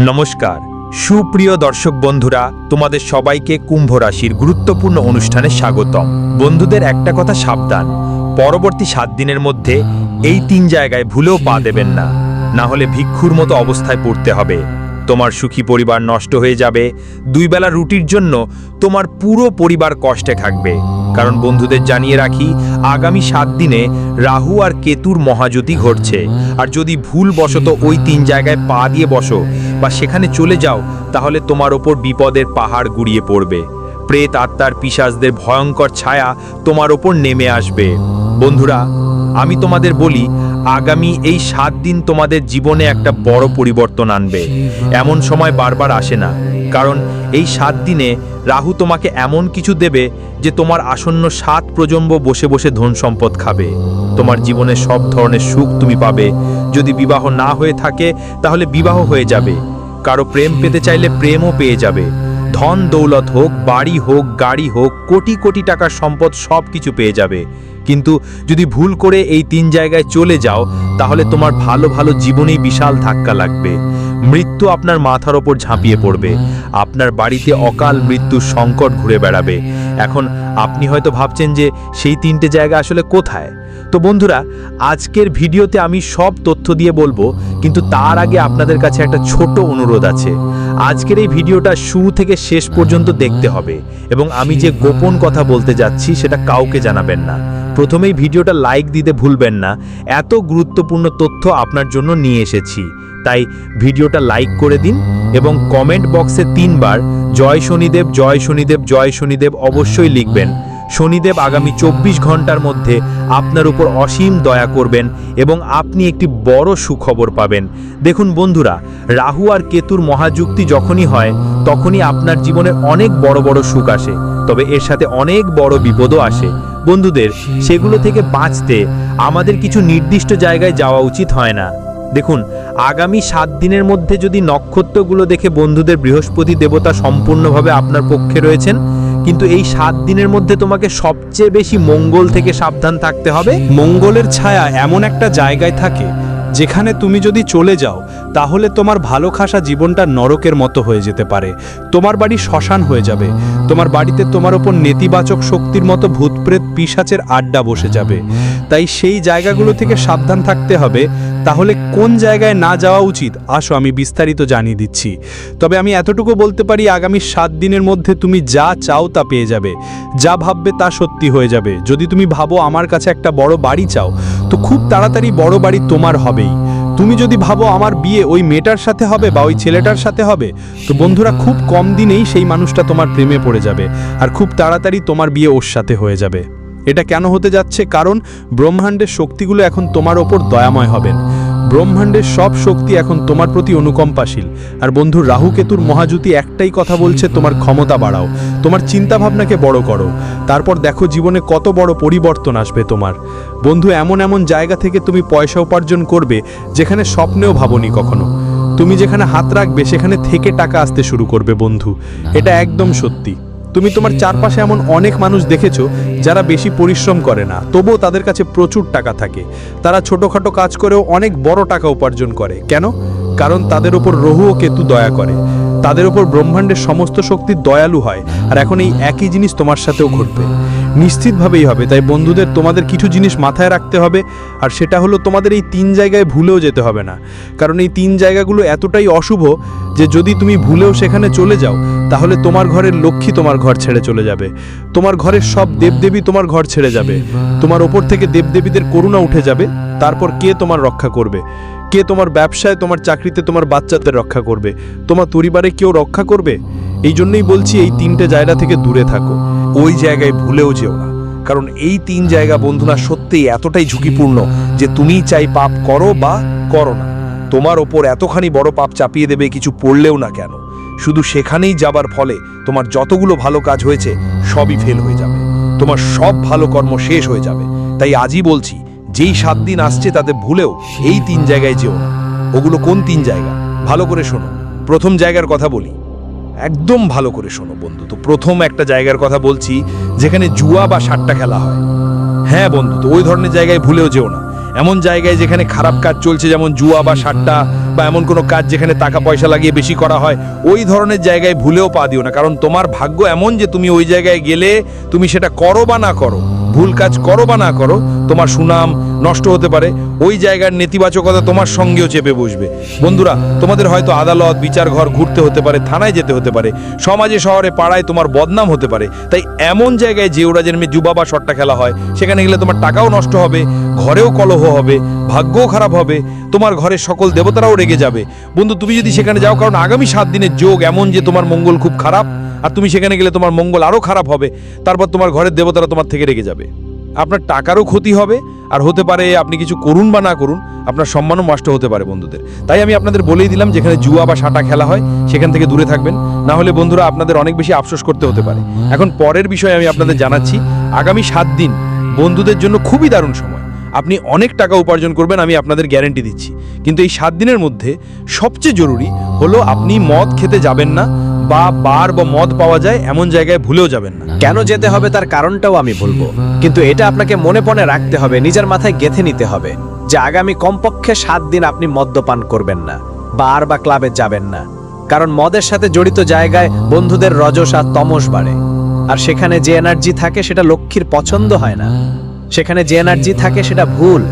নমস্কার। সুপ্রিয় দর্শক বন্ধুরা, তোমাদের সবাইকে কুম্ভ রাশির গুরুত্বপূর্ণ অনুষ্ঠানে স্বাগতম। বন্ধুদের একটা কথা সাবধান, পরবর্তী সাত দিনের মধ্যে এই তিন জায়গায় ভুলেও পা দেবেন না। না হলে ভিক্ষুর মতো অবস্থায় পড়তে হবে। তোমার সুখী পরিবার নষ্ট হয়ে যাবে। দুই বেলা রুটির জন্য তোমার পুরো পরিবার কষ্টে থাকবে। কারণ বন্ধুদের জানিয়ে রাখি, আগামী সাত দিনে রাহু আর কেতুর মহাজ্যোতি ঘটছে। আর যদি ভুল বশত ওই তিন জায়গায় পা দিয়ে বসো বা সেখানে চলে যাও, তাহলে তোমার ওপর বিপদের পাহাড় গুড়িয়ে পড়বে। প্রেত আত্মার পিসাজদের ভয়ঙ্কর ছায়া তোমার ওপর নেমে আসবে। বন্ধুরা, আমি তোমাদের বলি আগামী এই সাত দিন তোমাদের জীবনে একটা বড় পরিবর্তন আনবে। এমন সময় বারবার আসে না। কারণ এই সাত দিনে রাহু তোমাকে এমন কিছু দেবে যে তোমার আসন্ন সাত প্রজন্ম বসে বসে ধন সম্পদ খাবে। তোমার জীবনে সব ধরনের সুখ তুমি পাবে। যদি বিবাহ না হয়ে থাকে, তাহলে বিবাহ হয়ে যাবে। কারও প্রেম পেতে চাইলে প্রেমও পেয়ে যাবে। ধন দৌলত হোক, বাড়ি হোক, গাড়ি হোক, কোটি কোটি টাকার সম্পদ সব কিছু পেয়ে যাবে। কিন্তু যদি ভুল করে এই তিন জায়গায় চলে যাও, তাহলে তোমার ভালো ভালো জীবনেই বিশাল ধাক্কা লাগবে। মৃত্যু আপনার মাথার ওপর ঝাঁপিয়ে পড়বে। আপনার বাড়িতে অকাল মৃত্যুর সংকট ঘুরে বেড়াবে। এখন আপনি হয়তো ভাবছেন যে সেই তিনটে জায়গা আসলে কোথায়? তো বন্ধুরা, আজকের ভিডিওতে আমি সব তথ্য দিয়ে বলব, কিন্তু তার আগে আপনাদের কাছে একটা ছোট অনুরোধ আছে। আজকের এই ভিডিওটা শুরু থেকে শেষ পর্যন্ত দেখতে হবে এবং আমি যে গোপন কথা বলতে যাচ্ছি সেটা কাউকে জানাবেন না। প্রথমেই ভিডিওটা লাইক দিতে ভুলবেন না। এত গুরুত্বপূর্ণ তথ্য আপনার জন্য নিয়ে এসেছি। তাই ভিডিওটা লাইক করে দিন এবং কমেন্ট বক্সে তিনবার জয় শনিদেব জয় শনিদেব জয় শনিদেব অবশ্যই লিখবেন। শনিদেব আগামী চব্বিশ ঘণ্টার মধ্যে আপনার উপর অসীম দয়া করবেন এবং আপনি একটি বড় সুখবর পাবেন। দেখুন বন্ধুরা, রাহু আর কেতুর মহাযুক্তি যখনই হয়, তখনই আপনার জীবনে অনেক বড় বড় সুখ আসে। তবে এর সাথে অনেক বড় বিপদও আসে। বন্ধুদের, সেগুলো থেকে বাঁচতে আমাদের কিছু নির্দিষ্ট জায়গায় যাওয়া উচিত হয় না। দেখুন, আগামী সাত দিনের মধ্যে যদি নক্ষত্রগুলো দেখে বন্ধুদের বৃহস্পতি দেবতা সম্পূর্ণভাবে আপনার পক্ষে রয়েছেন কিন্তু এই সাত দিনের মধ্যে তোমাকে সবচেয়ে বেশি মঙ্গল থেকে সাবধান থাকতে হবে। মঙ্গলের ছায়া এমন একটা জায়গায় থাকে যেখানে তুমি যদি চলে যাও, তাহলে তোমার ভালো খাসা জীবনটা নরকের মতো হয়ে যেতে পারে। তোমার বাড়ি শ্মশান হয়ে যাবে। তোমার বাড়িতে তোমার ওপর নেতিবাচক শক্তির মতো ভূতপ্রেত পিশাচের আড্ডা বসে যাবে। তাই সেই জায়গাগুলো থেকে সাবধান থাকতে হবে। তাহলে কোন জায়গায় না যাওয়া উচিত, আসো আমি বিস্তারিত জানিয়ে দিচ্ছি। তবে আমি এতটুকু বলতে পারি, আগামী সাত দিনের মধ্যে তুমি যা চাও তা পেয়ে যাবে। যা ভাববে তা সত্যি হয়ে যাবে। যদি তুমি ভাবো আমার কাছে একটা বড় বাড়ি চাও তো খুব তাড়াতাড়ি বড় বাড়ি তোমার হবেই। তুমি যদি ভাবো আমার বিয়ে ওই মেয়েটার সাথে হবে বা ওই ছেলেটার সাথে হবে, তো বন্ধুরা খুব কম দিনেই সেই মানুষটা তোমার প্রেমে পড়ে যাবে আর খুব তাড়াতাড়ি তোমার বিয়ে ওর সাথে হয়ে যাবে। এটা কেন হতে যাচ্ছে? কারণ ব্রহ্মাণ্ডের শক্তিগুলো এখন তোমার ওপর দয়াময় হবেন। ব্রহ্মাণ্ডের সব শক্তি এখন তোমার প্রতি অনুকম্পাশীল। আর বন্ধু, রাহু কেতুর মহাজুতি একটাই কথা বলছে, তোমার ক্ষমতা বাড়াও, তোমার চিন্তাভাবনাকে বড় করো। তারপর দেখো জীবনে কত বড় পরিবর্তন আসবে তোমার। বন্ধু, এমন এমন জায়গা থেকে তুমি পয়সা উপার্জন করবে যেখানে স্বপ্নেও ভাবনি কখনো। তুমি যেখানে হাত রাখবে, সেখানে থেকে টাকা আসতে শুরু করবে বন্ধু। এটা একদম সত্যি। তুমি তোমার চারপাশে এমন অনেক মানুষ দেখেছ যারা বেশি পরিশ্রম করে না। তবুও তাদের কাছে প্রচুর টাকা থাকে। তারা ছোটোখাটো কাজ করেও অনেক বড় টাকা উপার্জন করে। কেন? কারণ তাদের উপর রহু ও কেতু দয়া করে। তাদের উপর ব্রহ্মাণ্ডের সমস্ত শক্তি দয়ালু হয়। আর এখন এই একই জিনিস তোমার সাথেও ঘটবে। নিশ্চিতভাবেই হবে। তাই বন্ধুদের, তোমাদের কিছু জিনিস মাথায় রাখতে হবে। আর সেটা হলো তোমাদের এই তিন জায়গায় ভুলেও যেতে হবে না। কারণ এই তিন জায়গাগুলো এতটাই অশুভ যে যদি তুমি ভুলেও সেখানে চলে যাও তাহলে তোমার ঘরের লক্ষ্মী তোমার ঘর ছেড়ে চলে যাবে। তোমার ঘরের সব দেবদেবী তোমার ঘর ছেড়ে যাবে। তোমার ওপর থেকে দেবদেবীদের করুণা উঠে যাবে। তারপর কে তোমার রক্ষা করবে? কে তোমার ব্যবসায়, তোমার চাকরিতে, তোমার বাচ্চাদের রক্ষা করবে? তোমার পরিবারে কেউ রক্ষা করবে? এই জন্যই বলছি এই তিনটে জায়গা থেকে দূরে থাকো। ওই জায়গায় ভুলেও যেও না। কারণ এই তিন জায়গা বন্ধুরা সত্যিই এতটাই ঝুঁকিপূর্ণ যে তুমি চাই পাপ করো বা করো না। তোমার ওপর এতখানি বড় পাপ চাপিয়ে দেবে কিছু পড়লেও না কেন? শুধু সেখানেই যাবার ফলে তোমার যতগুলো ভালো কাজ হয়েছে, সবই ফেল হয়ে যাবে। তোমার সব ভালো কর্ম শেষ হয়ে যাবে। তাই আজই বলছি, যেই সাত দিন আসছে তাতে ভুলেও এই তিন জায়গায় যেও না। ওগুলো কোন তিন জায়গা? ভালো করে শোনো। প্রথম জায়গার কথা বলি। একদম ভালো করে শোনো বন্ধু। তো প্রথম একটা জায়গার কথা বলছি, যেখানে জুয়া বা সাট্টা খেলা হয়। হ্যাঁ বন্ধু, তো ওই ধরনের জায়গায় ভুলেও যেও না। এমন জায়গায় যেখানে খারাপ কাজ চলছে, যেমন জুয়া বা সাট্টা বা এমন কোনো কাজ যেখানে টাকা পয়সা লাগিয়ে বেশি করা হয়, ওই ধরনের জায়গায় ভুলেও পা দিও না। কারণ তোমার ভাগ্য এমন যে তুমি ওই জায়গায় গেলে তুমি সেটা করো বা না করো, ভুল কাজ করো বা না করো, তোমার সুনাম নষ্ট হতে পারে, ওই জায়গার নেতিবাচকতা তোমার সঙ্গেও চেপে বসবে। বন্ধুরা, তোমাদের হয়তো আদালত বিচার ঘর ঘুরতে হতে পারে, থানায় যেতে হতে পারে, সমাজে, শহরে, পাড়ায় তোমার বদনাম হতে পারে। তাই এমন জায়গায় যে ওরা জন্মে জুবা বা সট্টা খেলা হয়, সেখানে গেলে তোমার টাকাও নষ্ট হবে, ঘরেও কলহ হবে, ভাগ্যও খারাপ হবে, তোমার ঘরের সকল দেবতারাও রেগে যাবে। বন্ধু, তুমি যদি সেখানে যাও, কারণ আগামী সাত দিনের যোগ এমন যে তোমার মঙ্গল খুব খারাপ, আর তুমি সেখানে গেলে তোমার মঙ্গল আরও খারাপ হবে, তারপর তোমার ঘরের দেবতারা তোমার থেকে রেগে যাবে। আপনার টাকারও ক্ষতি হবে, আর হতে পারে আপনি কিছু করুন বা না করুন, আপনার সম্মানও নষ্ট হতে পারে বন্ধুদের। তাই আমি আপনাদের বলেই দিলাম যেখানে জুয়া বা সাটা খেলা হয়, সেখান থেকে দূরে থাকবেন। না হলে বন্ধুরা আপনাদের অনেক বেশি আফসোস করতে হতে পারে। এখন পরের বিষয়ে আমি আপনাদের জানাচ্ছি, আগামী সাত দিন বন্ধুদের জন্য খুবই দারুণ সময়। আপনি অনেক টাকা উপার্জন করবেন, আমি আপনাদের গ্যারেন্টি দিচ্ছি। কিন্তু এই সাত দিনের মধ্যে সবচেয়ে জরুরি হলো আপনি মদ খেতে যাবেন না বা বার বা মদ পাওয়া যায়, এমন জায়গায় ভুলেও যাবেন না। কেন যেতে হবে তার কারণটাও আমি বলব। কিন্তু এটা আপনাকে মনে পণে রাখতে হবে, নিজের মাথায় গেথে নিতে হবে যে আগামী কমপক্ষে সাত দিন আপনি মদ্যপান করবেন না, বার বা ক্লাবে যাবেন না। কারণ মদের সাথে জড়িত জায়গায় বন্ধুদের রজস আর তমস বাড়ে। আর সেখানে যে এনার্জি থাকে সেটা লক্ষ্মীর পছন্দ হয় না। সেখানে যে এনার্জি থাকে সেটা ভুল।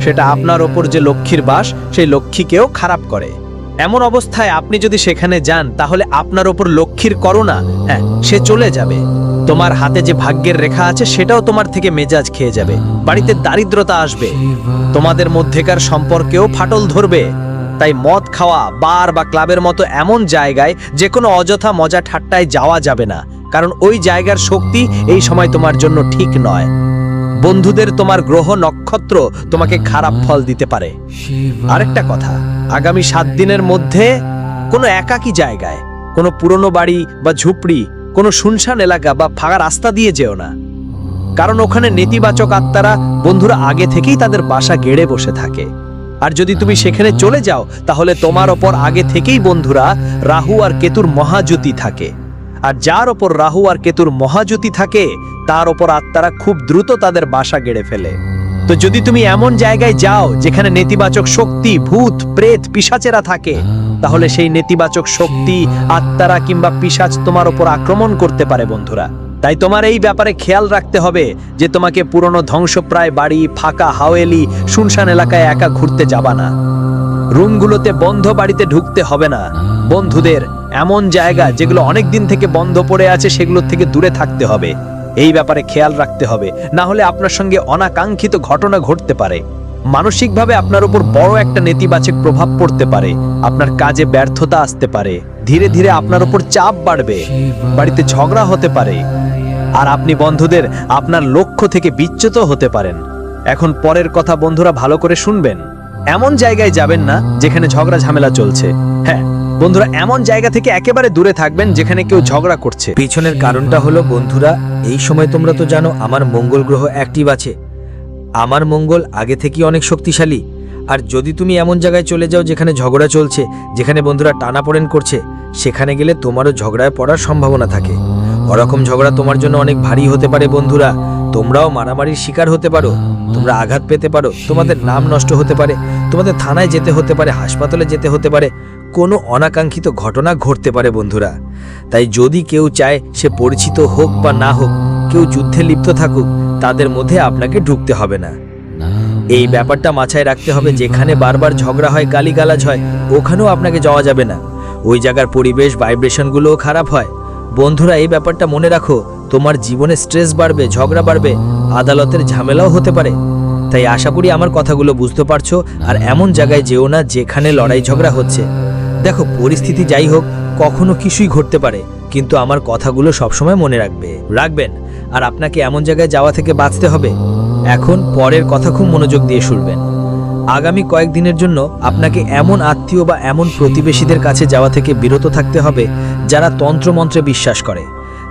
সেটা আপনার ওপর যে লক্ষ্মীর বাস, সেই লক্ষ্মীকেও খারাপ করে। এমন অবস্থায় আপনি যদি সেখানে যান, তাহলে আপনার ওপর লক্ষ্মীর করোনা হ্যাঁ সে চলে যাবে। তোমার হাতে যে ভাগ্যের রেখা আছে, সেটাও তোমার থেকে মেজাজ খেয়ে যাবে। বাড়িতে দারিদ্রতা আসবে। তোমাদের মধ্যেকার সম্পর্কেও ফাটল ধরবে। তাই মদ খাওয়া, বার বা ক্লাবের মতো এমন জায়গায় যে কোনো অযথা মজা ঠাট্টায় যাওয়া যাবে না। কারণ ওই জায়গার শক্তি এই সময় তোমার জন্য ঠিক নয়। বন্ধুদের তোমার গ্রহ নক্ষত্র তোমাকে খারাপ ফল দিতে পারে। আরেকটা কথা আগামী সাত দিনের মধ্যে কোনো একাকী জায়গায় কোনো পুরনো বাড়ি বা ঝুপড়ি কোনো শুনশান এলাকা বা ফাঁকা রাস্তা দিয়ে যেও না। কারণ ওখানে নেতিবাচক আত্মারা বন্ধুরা আগে থেকেই তাদের বাসা গেড়ে বসে থাকে। আর যদি তুমি সেখানে চলে যাও তাহলে তোমার ওপর আগে থেকেই বন্ধুরা রাহু আর কেতুর মহাজ্যোতি থাকে। আর যার ওপর রাহু আর কেতুর মহাজ্যোতি থাকে, তার ওপর আত্মারা খুব দ্রুত তাদের বাসা গেড়ে ফেলে। তো যদি তুমি এমন জায়গায় যাও যেখানে নেতিবাচক শক্তি, ভূত, প্রেত পিসাচেরা থাকে, তাহলে সেই নেতিবাচক শক্তি, আত্মারা কিংবা পিসাচ তোমার ওপর আক্রমণ করতে পারে বন্ধুরা। তাই তোমার এই ব্যাপারে খেয়াল রাখতে হবে যে তোমাকে পুরনো ধ্বংসপ্রায় বাড়ি, ফাঁকা হাওয়েলি, শুনশান এলাকায় একা ঘুরতে যাবা না। রুমগুলোতে বন্ধ বাড়িতে ঢুকতে হবে না। বন্ধুদের এমন জায়গা যেগুলো অনেক দিন থেকে বন্ধ পড়ে আছে, সেগুলোর থেকে দূরে থাকতে হবে। এই ব্যাপারে খেয়াল রাখতে হবে। না হলে আপনার সঙ্গে অনাকাঙ্ক্ষিত ঘটনা ঘটতে পারে। মানসিকভাবে আপনার উপর বড় একটা নেতিবাচক প্রভাব পড়তে পারে। আপনার কাজে ব্যর্থতা আসতে পারে। ধীরে ধীরে আপনার উপর চাপ বাড়বে। বাড়িতে ঝগড়া হতে পারে। আর আপনি বন্ধুদের আপনার লক্ষ্য থেকে বিচ্যুত হতে পারেন। এখন পরের কথা বন্ধুরা ভালো করে শুনবেন। এমন জায়গায় যাবেন না যেখানে ঝগড়া ঝামেলা চলছে। হ্যাঁ বন্ধুরা, এমন জায়গা থেকে একেবারে দূরে থাকবেন যেখানে কেউ ঝগড়া করছে। পিছনের কারণটা হলো, বন্ধুরা, এই সময় তোমরা তো জানো, আমার মঙ্গল গ্রহ অ্যাক্টিভ আছে। আমার মঙ্গল আগে থেকেই অনেক শক্তিশালী। আর যদি তুমি এমন জায়গায় চলে যাও যেখানে ঝগড়া চলছে, যেখানে বন্ধুরা টানাপোড়েন করছে, সেখানে গেলে তোমারও ঝগড়ায় পড়ার সম্ভাবনা থাকে। ওরকম ঝগড়া তোমার জন্য অনেক ভারী হতে পারে, বন্ধুরা। তোমরাও মারামারির শিকার হতে পারো, তোমরা আঘাত পেতে পারো, তোমাদের নাম নষ্ট হতে পারে, তোমাদের থানায় যেতে হতে পারে, হাসপাতালে যেতে হতে পারে, কোনো অনাকাঙ্ক্ষিত ঘটনা ঘটতে পারে বন্ধুরা। তাই যদি কেউ চায় সে পরিচিত হোক বা না হোক, কেউ যুদ্ধে লিপ্ত থাকুক, তাদের মধ্যে আপনাকে ঢুকতে হবে না। এই ব্যাপারটা মাথায় রাখতে হবে, যেখানে বারবার ঝগড়া হয়, গালিগালাজ হয়, ওখানেও আপনাকে যাওয়া যাবে না। ওই জায়গার পরিবেশ ভাইব্রেশনগুলোও খারাপ হয়। বন্ধুরা, এই ব্যাপারটা মনে রাখো তোমার জীবনে স্ট্রেস বাড়বে, ঝগড়া বাড়বে, আদালতের ঝামেলাও হতে পারে। তাই আশা করি আমার কথাগুলো বুঝতে পারছ আর এমন জায়গায় যেও না যেখানে লড়াই ঝগড়া হচ্ছে। দেখো, পরিস্থিতি যাই হোক, কখনো কিছুই ঘটতে পারে, কিন্তু আমার কথাগুলো সবসময় মনে রাখবে। রাখবেন, আর আপনাকে এমন জায়গায় যাওয়া থেকে বাঁচতে হবে। এখন পরের কথা খুব মনোযোগ দিয়ে শুনবেন। আগামী কয়েকদিনের জন্য আপনাকে এমন আত্মীয় বা এমন প্রতিবেশীদের কাছে যাওয়া থেকে বিরত থাকতে হবে, যারা তন্ত্রমন্ত্রে বিশ্বাস করে।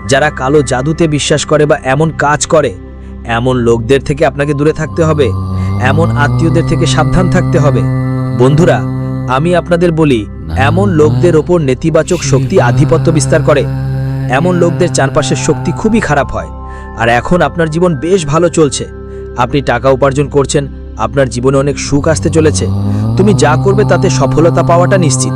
যারা কালো জাদুতে বিশ্বাস করে বা এমন কাজ করে, এমন লোকদের থেকে আপনাকে দূরে থাকতে হবে, এমন আত্মীয়দের থেকে সাবধান থাকতে হবে। বন্ধুরা, আমি আপনাদের বলি, এমন লোকদের ওপর নেতিবাচক শক্তি আধিপত্য বিস্তার করে। এমন লোকদের চারপাশের শক্তি খুবই খারাপ হয়। আর এখন আপনার জীবন বেশ ভালো চলছে। আপনি টাকা উপার্জন করছেন, আপনার জীবনে অনেক সুখ আসতে চলেছে। তুমি যা করবে তাতে সফলতা পাওয়াটা নিশ্চিত।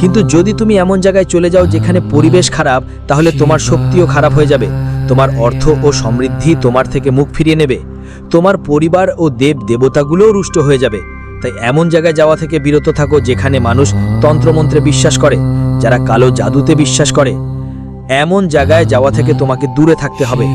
কিন্তু যদি তুমি এমন জায়গায় চলে যাও যেখানে পরিবেশ খারাপ, তাহলে তোমার শক্তিও খারাপ হয়ে যাবে। তোমার অর্থ ও সমৃদ্ধি তোমার থেকে মুখ ফিরিয়ে নেবে। তোমার পরিবার ও দেব দেবতাগুলোও রুষ্ট হয়ে যাবে। তাই এমন জায়গায় যাওয়া থেকে বিরত থাকো যেখানে মানুষ তন্ত্রমন্ত্রে বিশ্বাস করে, যারা কালো জাদুতে বিশ্বাস করে। এমন জায়গায় যাওয়া থেকে তোমাকে দূরে থাকতে হবে।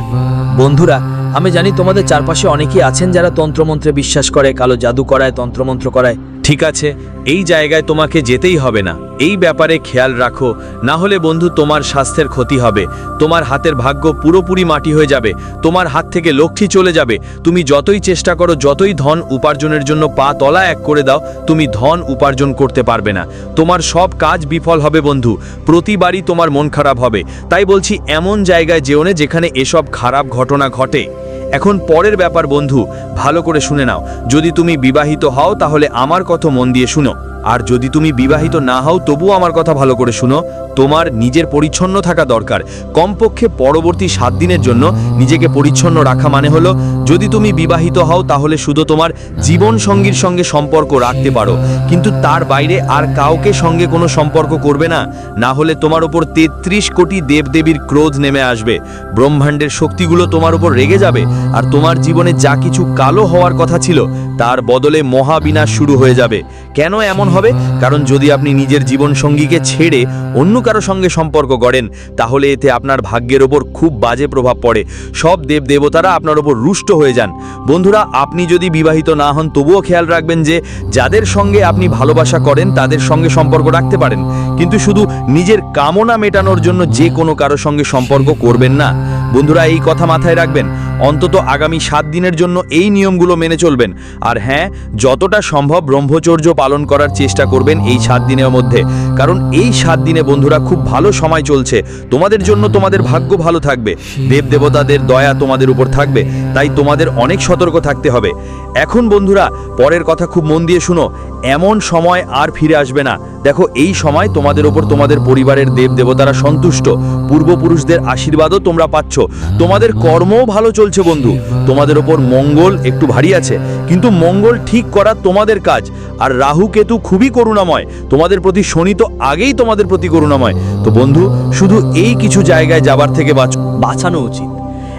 বন্ধুরা, আমি জানি তোমাদের চারপাশে অনেকেই আছেন যারা তন্ত্রমন্ত্রে বিশ্বাস করে, কালো জাদু করায়, তন্ত্রমন্ত্র করায়। ঠিক আছে, এই জায়গায় তোমাকে যেতেই হবে না। এই ব্যাপারে খেয়াল রাখো, না হলে বন্ধু তোমার স্বাস্থ্যের ক্ষতি হবে। তোমার হাতের ভাগ্য পুরোপুরি মাটি হয়ে যাবে। তোমার হাত থেকে লক্ষ্মী চলে যাবে। তুমি যতই চেষ্টা করো, যতই ধন উপার্জনের জন্য পা তলা এক করে দাও, তুমি ধন উপার্জন করতে পারবে না। তোমার সব কাজ বিফল হবে বন্ধু। প্রতিবারই তোমার মন খারাপ হবে। তাই বলছি, এমন জায়গায় যেওনে যেখানে এসব খারাপ ঘটনা ঘটে। এখন পরের ব্যাপার বন্ধু, ভালো করে শুনে নাও। যদি তুমি বিবাহিত হও, তাহলে আমার কথা মন দিয়ে শুনো। আর যদি তুমি বিবাহিত না হও, তবুও আমার কথা ভালো করে শুনো। তোমার নিজের পরিচ্ছন্ন থাকা দরকার। কমপক্ষে পরবর্তী সাত দিনের জন্য নিজেকে পরিচ্ছন্ন রাখা মানে হলো, যদি তুমি বিবাহিত হও তাহলে শুধু তোমার জীবন সঙ্গীর সঙ্গে সম্পর্ক রাখতে পারো। কিন্তু তার বাইরে আর কাউকে সঙ্গে কোনো সম্পর্ক করবে না। না হলে তোমার উপর তেত্রিশ কোটি দেবদেবীর ক্রোধ নেমে আসবে। ব্রহ্মাণ্ডের শক্তিগুলো তোমার উপর রেগে যাবে। আর তোমার জীবনে যা কিছু কালো হওয়ার কথা ছিল, তার বদলে মহাবিনাশ শুরু হয়ে যাবে। কেন এমন হবে? কারণ যদি আপনি নিজের জীবন সঙ্গীকে ছেড়ে অন্য কারও সঙ্গে সম্পর্ক গড়েন, তাহলে এতে আপনার ভাগ্যের ওপর খুব বাজে প্রভাব পড়ে। সব দেব দেবতারা আপনার ওপর রুষ্ট হয়ে যান। বন্ধুরা, আপনি যদি বিবাহিত না হন, তবুও খেয়াল রাখবেন যে, যাদের সঙ্গে আপনি ভালোবাসা করেন, তাদের সঙ্গে সম্পর্ক রাখতে পারেন। কিন্তু শুধু নিজের কামনা মেটানোর জন্য যে কোনো কারও সঙ্গে সম্পর্ক করবেন না। বন্ধুরা, এই কথা মাথায় রাখবেন। অন্তত আগামী সাত দিনের জন্য এই নিয়মগুলো মেনে চলবেন। আর হ্যাঁ যতটা সম্ভব ব্রহ্মচর্য পালন করার চেষ্টা করবেন এই সাত দিনের মধ্যে। কারণ এই সাত দিনে বন্ধুরা খুব ভালো সময় চলছে। তোমাদের জন্য তোমাদের ভাগ্য ভালো থাকবে। দেব দেবতাদের দয়া তোমাদের উপর থাকবে। তাই তোমাদের অনেক সতর্ক থাকতে হবে। এখন বন্ধুরা, পরের কথা খুব মন দিয়ে শুনো। এমন সময় আর ফিরে আসবে না। দেখো, এই সময় তোমাদের ওপর তোমাদের পরিবারের দেব দেবতারা সন্তুষ্ট। পূর্বপুরুষদের আশীর্বাদও তোমরা পাচ্ছ। তোমাদের কর্মও ভালো চলছে বন্ধু, তোমাদের ওপর মঙ্গল একটু ভারী আছে, কিন্তু মঙ্গল ঠিক করা তোমাদের কাজ। আর রাহু কেতু খুবই করুণাময়। তোমাদের প্রতি শনি তো আগেই তোমাদের প্রতি করুণাময়। তো বন্ধু, শুধু এই কিছু জায়গায় যাবার থেকে বাঁচো, বাঁচানো উচিত।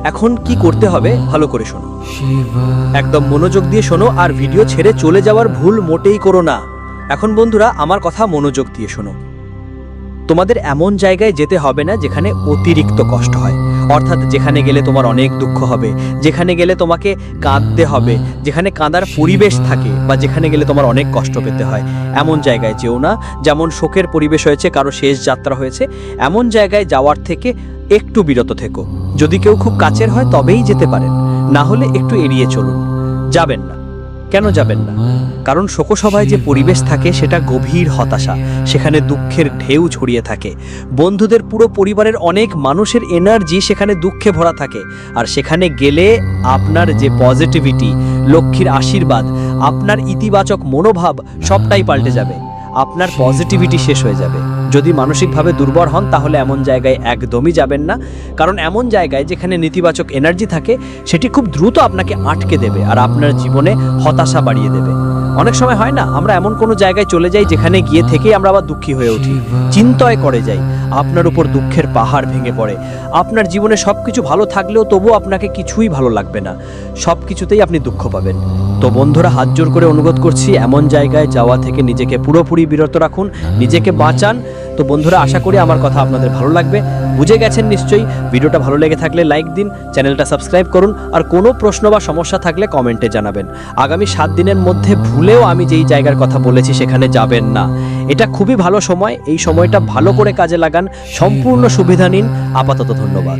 এখন কি করতে হবে, ভালো করে শোনো। একদম মনোযোগ দিয়ে শোনো, আর ভিডিও ছেড়ে চলে যাওয়ার ভুল মোটেই করো না। এখন বন্ধুরা, আমার কথা মনোযোগ দিয়ে শোনো। তোমাদের এমন জায়গায় যেতে হবে না যেখানে অতিরিক্ত কষ্ট হয়। অর্থাৎ যেখানে গেলে তোমার অনেক দুঃখ হবে, যেখানে গেলে তোমাকে কাঁদতে হবে, যেখানে কাঁদার পরিবেশ থাকে বা যেখানে গেলে তোমার অনেক কষ্ট পেতে হয়। এমন জায়গায় যেও না, যেমন শোকের পরিবেশ হয়েছে, কারও শেষ যাত্রা হয়েছে, এমন জায়গায় যাওয়ার থেকে একটু বিরত থেকো। যদি কেউ খুব কাছের হয় তবেই যেতে পারেন। না হলে একটু এড়িয়ে চলুন। যাবেন না। কেন যাবেন না? কারণ শোকসভায় যে পরিবেশ থাকে সেটা গভীর হতাশা। সেখানে দুঃখের ঢেউ ছড়িয়ে থাকে। বন্ধুদের পুরো পরিবারের অনেক মানুষের এনার্জি সেখানে দুঃখে ভরা থাকে। আর সেখানে গেলে আপনার যে পজিটিভিটি, লক্ষ্মীর আশীর্বাদ, আপনার ইতিবাচক মনোভাব সবটাই পাল্টে যাবে। আপনার পজিটিভিটি শেষ হয়ে যাবে। যদি মানসিকভাবে দুর্বল হন, তাহলে এমন জায়গায় একদমই যাবেন না। কারণ এমন জায়গায় যেখানে নেতিবাচক এনার্জি থাকে, সেটি খুব দ্রুত আপনাকে আটকে দেবে আর আপনার জীবনে হতাশা বাড়িয়ে দেবে। অনেক সময় হয় না, আমরা এমন কোনো জায়গায় চলে যাই, যেখানে গিয়ে থেকেই আমরা আবার দুঃখী হয়ে উঠি। চিন্তায় করে যাই, আপনার উপর দুঃখের পাহাড় ভেঙে পড়ে। আপনার জীবনে সব কিছু ভালো থাকলেও তবুও আপনাকে কিছুই ভালো লাগবে না। সব কিছুতেই আপনি দুঃখ পাবেন। তো বন্ধুরা, হাত জোর করে অনুরোধ করছি, এমন জায়গায় যাওয়া থেকে নিজেকে পুরোপুরি বিরত রাখুন, নিজেকে বাঁচান তো বন্ধুরা, আশা করি আমার কথা আপনাদের ভালো লাগবে। বুঝে গেছেন নিশ্চয়ই। ভিডিওটা ভালো লেগে থাকলে লাইক দিন, চ্যানেলটা সাবস্ক্রাইব করুন, আর কোনো প্রশ্ন বা সমস্যা থাকলে কমেন্টে জানাবেন। আগামী সাত দিনের মধ্যে ভুলেও আমি যেই জায়গার কথা বলেছি সেখানে যাবেন না। এটা খুবই ভালো সময়। এই সময়টা ভালো করে কাজে লাগান। সম্পূর্ণ সুবিধা নিন। আপাতত ধন্যবাদ।